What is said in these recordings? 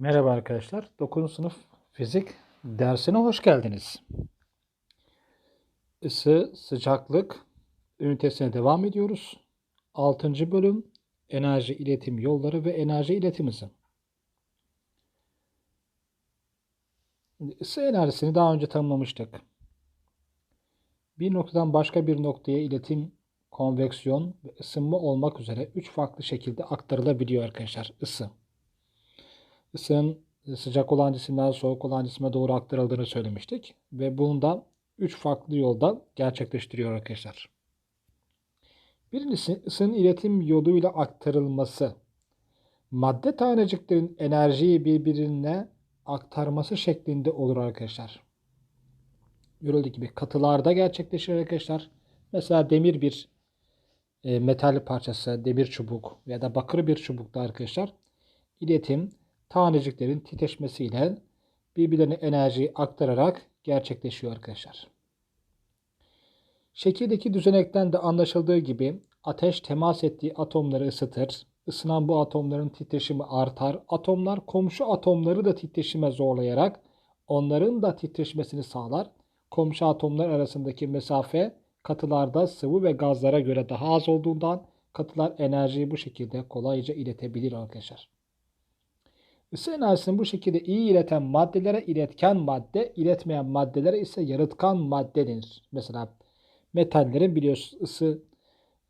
Merhaba arkadaşlar. 9. sınıf fizik dersine hoş geldiniz. Isı, sıcaklık ünitesine devam ediyoruz. 6. bölüm enerji iletim yolları ve enerji iletim. Isı enerjisini daha önce tanımlamıştık. Bir noktadan başka bir noktaya iletim, konveksiyon ve ısınma olmak üzere 3 farklı şekilde aktarılabiliyor arkadaşlar ısı ısının sıcak olan cisimden soğuk olan cisime doğru aktarıldığını söylemiştik. Ve bunu da 3 farklı yolda gerçekleştiriyor arkadaşlar. Birincisi ısının iletim yoluyla aktarılması. Madde taneciklerin enerjiyi birbirine aktarması şeklinde olur arkadaşlar. Görüldüğü gibi katılarda gerçekleşir arkadaşlar. Mesela demir bir e, metal parçası, demir çubuk ya da bakır bir çubukta arkadaşlar iletim taneciklerin titreşmesiyle birbirlerine enerjiyi aktararak gerçekleşiyor arkadaşlar. Şekildeki düzenekten de anlaşıldığı gibi ateş temas ettiği atomları ısıtır. Isınan bu atomların titreşimi artar. Atomlar komşu atomları da titreşime zorlayarak onların da titreşmesini sağlar. Komşu atomlar arasındaki mesafe katılarda sıvı ve gazlara göre daha az olduğundan katılar enerjiyi bu şekilde kolayca iletebilir arkadaşlar. Isı enerjisini bu şekilde iyi ileten maddelere iletken madde, iletmeyen maddelere ise yalıtkan madde denir. Mesela metallerin biliyorsunuz ısı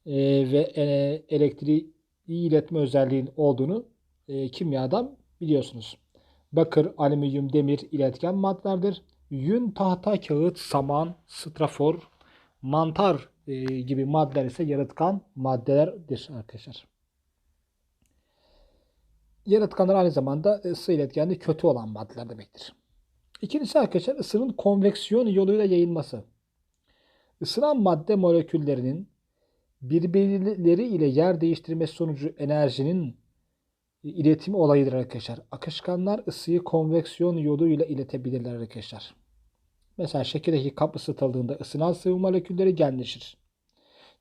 e, ve e, elektriği iyi iletme özelliğinin olduğunu e, kimyadan biliyorsunuz. Bakır, alüminyum, demir iletken maddelerdir. Yün, tahta, kağıt, saman, strafor, mantar e, gibi maddeler ise yalıtkan maddelerdir arkadaşlar. Yaratkanlar aynı zamanda ısı iletkenliği kötü olan maddeler demektir. İkincisi arkadaşlar ısının konveksiyon yoluyla yayılması. Isınan madde moleküllerinin birbirleri ile yer değiştirmesi sonucu enerjinin iletimi olayıdır arkadaşlar. Akışkanlar ısıyı konveksiyon yoluyla iletebilirler arkadaşlar. Mesela şekildeki kap ısıtıldığında ısınan sıvı molekülleri genleşir.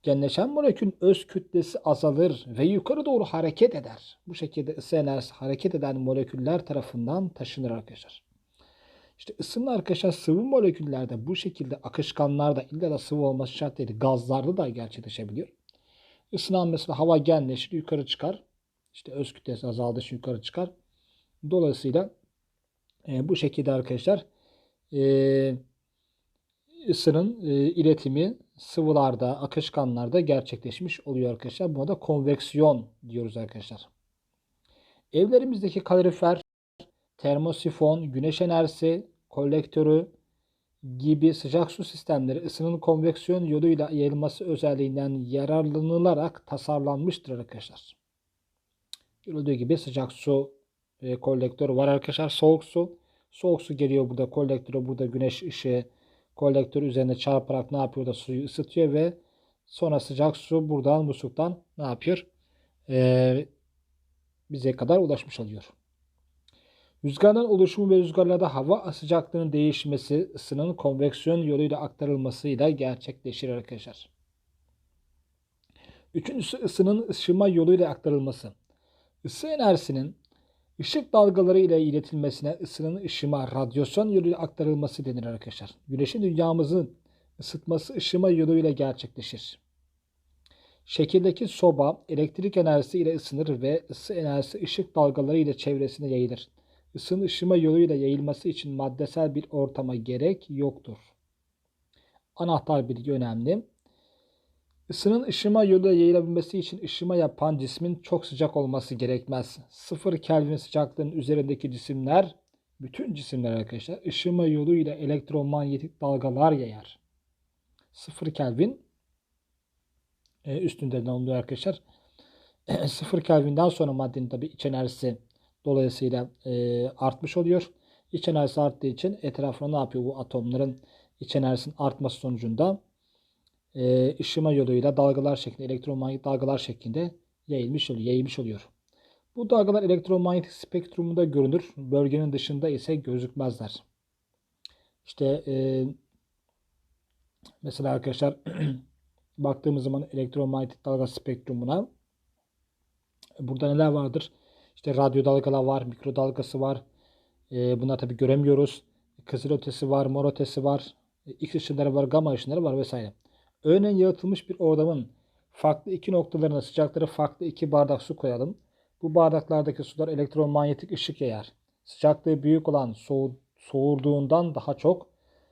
Genleşen molekülün öz kütlesi azalır ve yukarı doğru hareket eder. Bu şekilde ısı enerjisi hareket eden moleküller tarafından taşınır arkadaşlar. İşte ısının arkadaşlar sıvı moleküllerde bu şekilde akışkanlarda illa da sıvı olması şart değil. Gazlarda da gerçekleşebiliyor. Isınan mesela hava genleşir yukarı çıkar. İşte öz kütlesi azaldığı için yukarı çıkar. Dolayısıyla e, bu şekilde arkadaşlar e, ısının e, iletimi sıvılarda, akışkanlarda gerçekleşmiş oluyor arkadaşlar. Buna da konveksiyon diyoruz arkadaşlar. Evlerimizdeki kalorifer, termosifon, güneş enerjisi, kolektörü gibi sıcak su sistemleri ısının konveksiyon yoluyla yayılması özelliğinden yararlanılarak tasarlanmıştır arkadaşlar. Görüldüğü gibi sıcak su e, kolektörü var arkadaşlar. Soğuk su. Soğuk su geliyor burada kolektöre. Burada güneş ışığı kolektör üzerine çarparak ne yapıyor da suyu ısıtıyor ve sonra sıcak su buradan musluktan ne yapıyor? Ee, bize kadar ulaşmış oluyor. Rüzgarların oluşumu ve rüzgarlarda hava sıcaklığının değişmesi ısının konveksiyon yoluyla aktarılmasıyla gerçekleşir arkadaşlar. Üçüncüsü ısının ışıma yoluyla aktarılması. Isı enerjisinin Işık dalgaları ile iletilmesine ısının ışıma, radyasyon yoluyla aktarılması denir arkadaşlar. Güneşin dünyamızın ısıtması ışıma yoluyla gerçekleşir. Şekildeki soba elektrik enerjisi ile ısınır ve ısı enerjisi ışık dalgaları ile çevresine yayılır. Isının ışıma yoluyla yayılması için maddesel bir ortama gerek yoktur. Anahtar bilgi önemli. Isının ışıma yoluyla yayılabilmesi için ışıma yapan cismin çok sıcak olması gerekmez. Sıfır Kelvin sıcaklığının üzerindeki cisimler, bütün cisimler arkadaşlar ışıma yoluyla elektromanyetik dalgalar yayar. Sıfır Kelvin e, üstünde ne oluyor arkadaşlar? Sıfır Kelvin'den sonra maddenin tabi iç enerjisi dolayısıyla e, artmış oluyor. İç enerjisi arttığı için etrafına ne yapıyor bu atomların iç enerjisinin artması sonucunda e, ışıma yoluyla dalgalar şeklinde, elektromanyetik dalgalar şeklinde yayılmış oluyor, yayılmış oluyor. Bu dalgalar elektromanyetik spektrumunda görünür. Bölgenin dışında ise gözükmezler. İşte e, mesela arkadaşlar baktığımız zaman elektromanyetik dalga spektrumuna burada neler vardır? İşte radyo dalgalar var, mikrodalgası var. E, bunlar tabi göremiyoruz. Kızıl ötesi var, mor ötesi var. E, X ışınları var, gamma ışınları var vesaire. Örneğin yaratılmış bir ortamın farklı iki noktalarına sıcakları farklı iki bardak su koyalım. Bu bardaklardaki sular elektromanyetik ışık yayar. Sıcaklığı büyük olan soğu, soğurduğundan daha çok,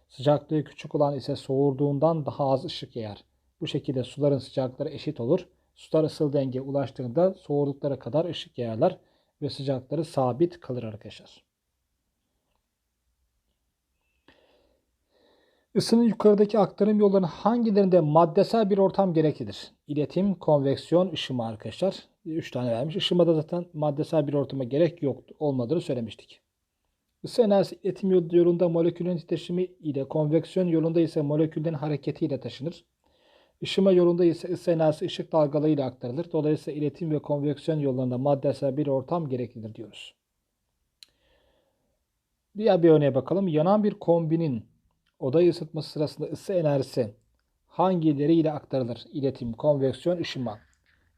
sıcaklığı küçük olan ise soğurduğundan daha az ışık yayar. Bu şekilde suların sıcaklıkları eşit olur. Sular ısıl dengeye ulaştığında soğudukları kadar ışık yayarlar ve sıcakları sabit kalır arkadaşlar. Isının yukarıdaki aktarım yollarının hangilerinde maddesel bir ortam gereklidir? İletim, konveksiyon, ışıma arkadaşlar. 3 tane vermiş. Işımada zaten maddesel bir ortama gerek yok olmadığını söylemiştik. Isı enerjisi iletim yolunda molekülün titreşimi ile konveksiyon yolunda ise moleküllerin hareketiyle taşınır. Işıma yolunda ise ısı enerjisi ışık dalgalarıyla aktarılır. Dolayısıyla iletim ve konveksiyon yollarında maddesel bir ortam gereklidir diyoruz. Diğer bir örneğe bakalım. Yanan bir kombinin odayı ısıtması sırasında ısı enerjisi hangileriyle aktarılır? İletim, konveksiyon, ışıma.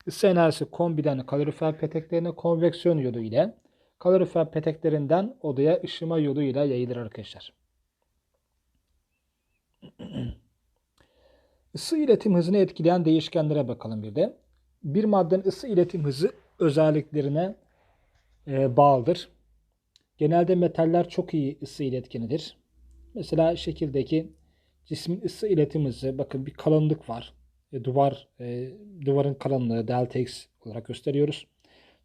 Isı enerjisi kombiden kalorifer peteklerine konveksiyon yolu ile kalorifer peteklerinden odaya ışıma yoluyla yayılır arkadaşlar. Isı iletim hızını etkileyen değişkenlere bakalım bir de. Bir maddenin ısı iletim hızı özelliklerine e, bağlıdır. Genelde metaller çok iyi ısı iletkenidir. Mesela şekildeki cismin ısı iletim hızı bakın bir kalınlık var. E, duvar e, duvarın kalınlığı delta x olarak gösteriyoruz.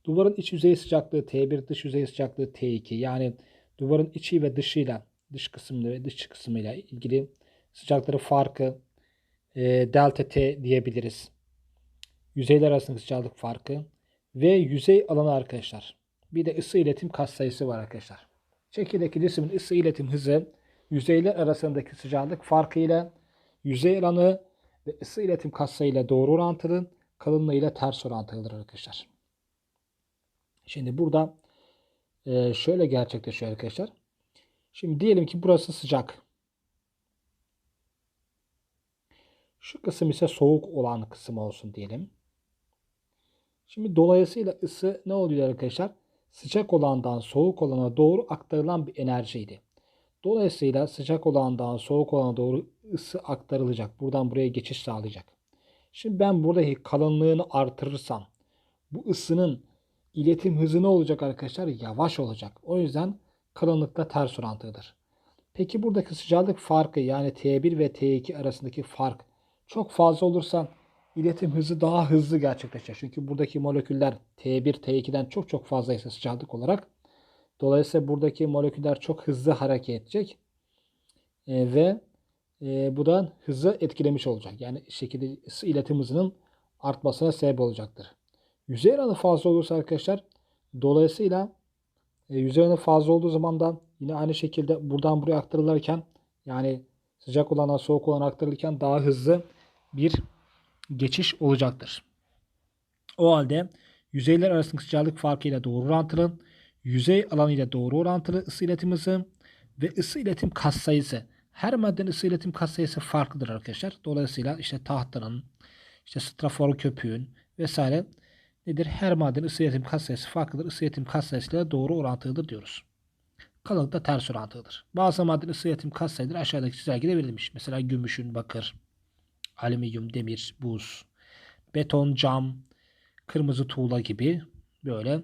Duvarın iç yüzey sıcaklığı T1, dış yüzey sıcaklığı T2. Yani duvarın içi ve dışıyla, dış kısmı ve dış kısmıyla ilgili sıcaklığı farkı e, delta T diyebiliriz. Yüzeyler arasındaki sıcaklık farkı ve yüzey alanı arkadaşlar. Bir de ısı iletim katsayısı var arkadaşlar. Şekildeki cismin ısı iletim hızı yüzeyler arasındaki sıcaklık farkı ile yüzey alanı ve ısı iletim katsayıyla doğru orantılı, kalınlığı ile ters orantılıdır arkadaşlar. Şimdi burada e, şöyle gerçekleşiyor arkadaşlar. Şimdi diyelim ki burası sıcak. Şu kısım ise soğuk olan kısım olsun diyelim. Şimdi dolayısıyla ısı ne oluyor arkadaşlar? Sıcak olandan soğuk olana doğru aktarılan bir enerjiydi. Dolayısıyla sıcak olandan soğuk olana doğru ısı aktarılacak. Buradan buraya geçiş sağlayacak. Şimdi ben buradaki kalınlığını artırırsam bu ısının iletim hızı ne olacak arkadaşlar? Yavaş olacak. O yüzden kalınlıkta ters orantılıdır. Peki buradaki sıcaklık farkı yani T1 ve T2 arasındaki fark çok fazla olursa iletim hızı daha hızlı gerçekleşecek. Çünkü buradaki moleküller T1, T2'den çok çok fazlaysa sıcaklık olarak dolayısıyla buradaki moleküller çok hızlı hareket edecek e, ve e, bu da hızı etkilemiş olacak. Yani şekilde iletim hızının artmasına sebep olacaktır. Yüzey alanı fazla olursa arkadaşlar dolayısıyla e, yüzey alanı fazla olduğu zaman da yine aynı şekilde buradan buraya aktarılırken yani sıcak olana soğuk olana aktarılırken daha hızlı bir geçiş olacaktır. O halde yüzeyler arasındaki sıcaklık farkıyla doğru orantılı, yüzey alanı ile doğru orantılı ısı iletim hızı ve ısı iletim katsayısı. Her maddenin ısı iletim katsayısı farklıdır arkadaşlar. Dolayısıyla işte tahtanın, işte strafor köpüğün vesaire nedir? Her maddenin ısı iletim katsayısı farklıdır. Isı iletim katsayısıyla doğru orantılıdır diyoruz. Kalınlık da ters orantılıdır. Bazı maddenin ısı iletim katsayıları aşağıdaki çizelgede verilmiş. Mesela gümüşün, bakır, alüminyum, demir, buz, beton, cam, kırmızı tuğla gibi böyle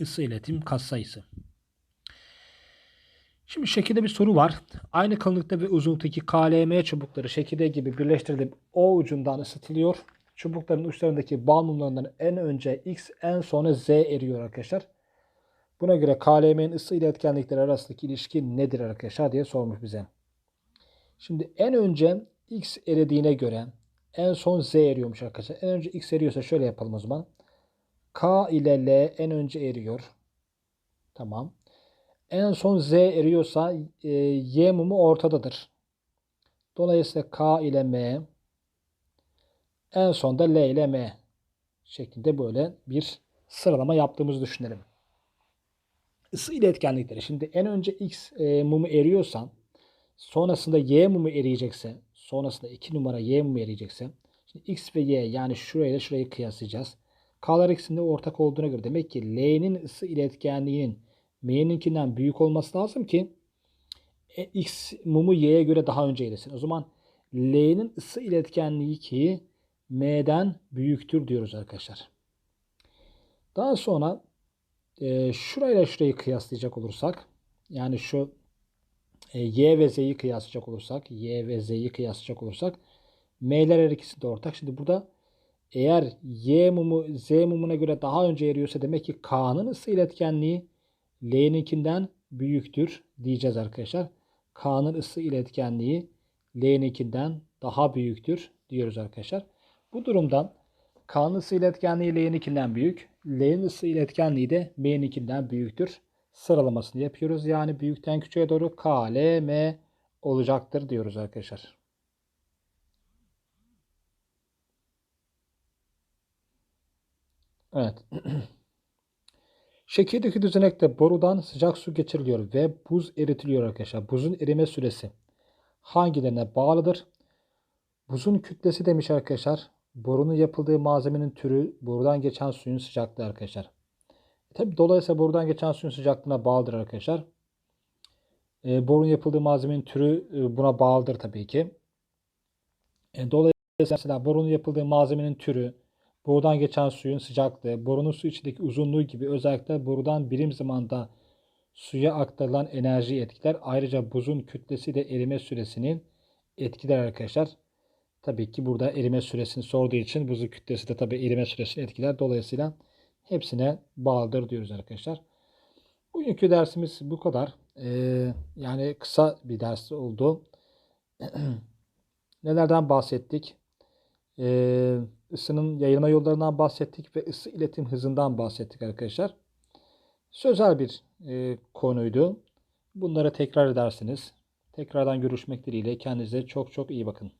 ısı iletim katsayısı. Şimdi şekilde bir soru var. Aynı kalınlıkta ve uzunluktaki KLM çubukları şekilde gibi birleştirilip O ucundan ısıtılıyor. Çubukların uçlarındaki bal mumlarından en önce X en sonra Z eriyor arkadaşlar. Buna göre KLM'nin ısı ile etkenlikleri arasındaki ilişki nedir arkadaşlar diye sormuş bize. Şimdi en önce X eridiğine göre en son Z eriyormuş arkadaşlar. En önce X eriyorsa şöyle yapalım o zaman. K ile L en önce eriyor. Tamam. En son Z eriyorsa e, Y mumu ortadadır. Dolayısıyla K ile M en son da L ile M şeklinde böyle bir sıralama yaptığımızı düşünelim. Isı ile etkenlikleri. Şimdi en önce X e, mumu eriyorsa sonrasında Y mumu eriyecekse sonrasında 2 numara Y mumu eriyecekse şimdi X ve Y yani şurayla şurayı kıyaslayacağız. K'lar ikisinde ortak olduğuna göre demek ki L'nin ısı iletkenliğinin M'ninkinden büyük olması lazım ki e, X mumu Y'ye göre daha önce erisin. O zaman L'nin ısı iletkenliği ki M'den büyüktür diyoruz arkadaşlar. Daha sonra e, şurayla şurayı kıyaslayacak olursak yani şu e, Y ve Z'yi kıyaslayacak olursak Y ve Z'yi kıyaslayacak olursak M'ler her ikisi de ortak. Şimdi burada eğer Y mumu Z mumuna göre daha önce eriyorsa demek ki K'nın ısı iletkenliği L'ninkinden büyüktür diyeceğiz arkadaşlar. K'nın ısı iletkenliği L'ninkinden daha büyüktür diyoruz arkadaşlar. Bu durumdan K'nın ısı iletkenliği L'ninkinden büyük. L'nin ısı iletkenliği de M'ninkinden büyüktür. Sıralamasını yapıyoruz. Yani büyükten küçüğe doğru K, L, M olacaktır diyoruz arkadaşlar. Evet. Şekildeki düzenekte borudan sıcak su geçiriliyor ve buz eritiliyor arkadaşlar. Buzun erime süresi hangilerine bağlıdır? Buzun kütlesi demiş arkadaşlar. Borunun yapıldığı malzemenin türü, borudan geçen suyun sıcaklığı arkadaşlar. Tabi dolayısıyla borudan geçen suyun sıcaklığına bağlıdır arkadaşlar. E, borun yapıldığı malzemenin türü e, buna bağlıdır tabii ki. E, dolayısıyla borunun yapıldığı malzemenin türü, borudan geçen suyun sıcaklığı, borunun su içindeki uzunluğu gibi özellikle borudan birim zamanda suya aktarılan enerjiyi etkiler. Ayrıca buzun kütlesi de erime süresinin etkiler arkadaşlar. Tabii ki burada erime süresini sorduğu için buzun kütlesi de tabii erime süresini etkiler. Dolayısıyla hepsine bağlıdır diyoruz arkadaşlar. Bugünkü dersimiz bu kadar. Ee, yani kısa bir ders oldu. Nelerden bahsettik? Ee, ısının yayılma yollarından bahsettik ve ısı iletim hızından bahsettik arkadaşlar. Sözel bir e, konuydu. Bunları tekrar edersiniz. Tekrardan görüşmek dileğiyle kendinize çok çok iyi bakın.